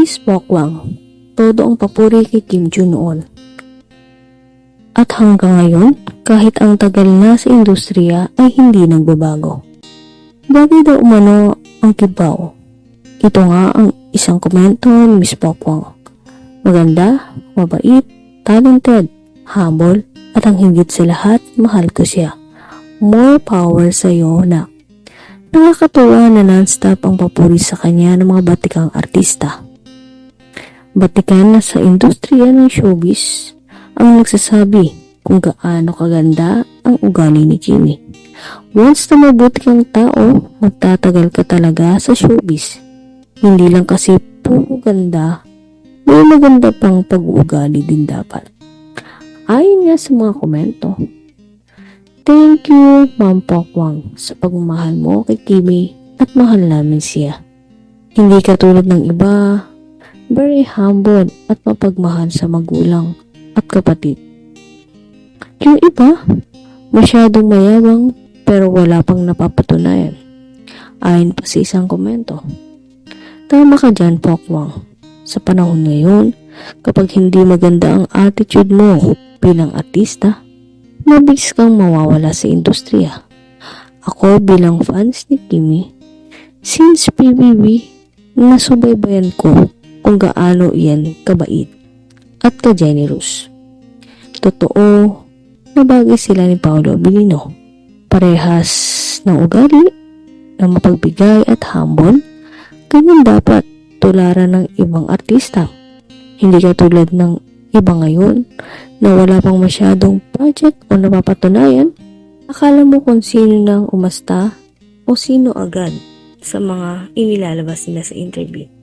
Miss Pokwang, todo ang papuri kay Kim Jong noon. At hanggang ngayon, kahit ang tagal na sa industriya ay hindi nagbabago. Bagay daw umano ang kibaw. Ito nga ang isang komento ni Miss Pokwang. Maganda, mabait, talented, humble, at ang higit sa lahat, mahal ko siya. More power sa'yo na. Nakakatuwa na non-stop ang papuri sa kanya ng mga batikang artista. Batikan na sa industriya ng showbiz ang nagsasabi kung gaano kaganda ang ugali ni Kimi. Once na mabuti kang tao, magtatagal ka talaga sa showbiz. Hindi lang kasi puro ganda, may maganda pang pag-uugali din dapat. Ayon nga sa mga komento. Thank you, Ma'am Pokwang, sa pagmamahal mo kay Kimi at mahal namin siya. Hindi katulad ng iba, very humble at mapagmahal sa magulang at kapatid. Yung iba, masyadong mayabang pero wala pang napapatunayan. Ayon pa sa isang komento. Tama ka dyan, Pokwang. Sa panahon ngayon, kapag hindi maganda ang attitude mo bilang artista, mabilis kang mawawala sa industriya. Ako bilang fans ni Kimi, since PBB, nasubaybayan ko kung gaano iyan kabait at ka-generous. Totoo, nabagay sila ni Paolo Abilino. Parehas ng ugali, na mapagbigay at humble, ganyan dapat tularan ng ibang artista. Hindi katulad ng iba ngayon na wala pang masyadong project o napapatunayan, akala mo kung sino nang umasta o sino agad sa mga inilalabas nila sa interview.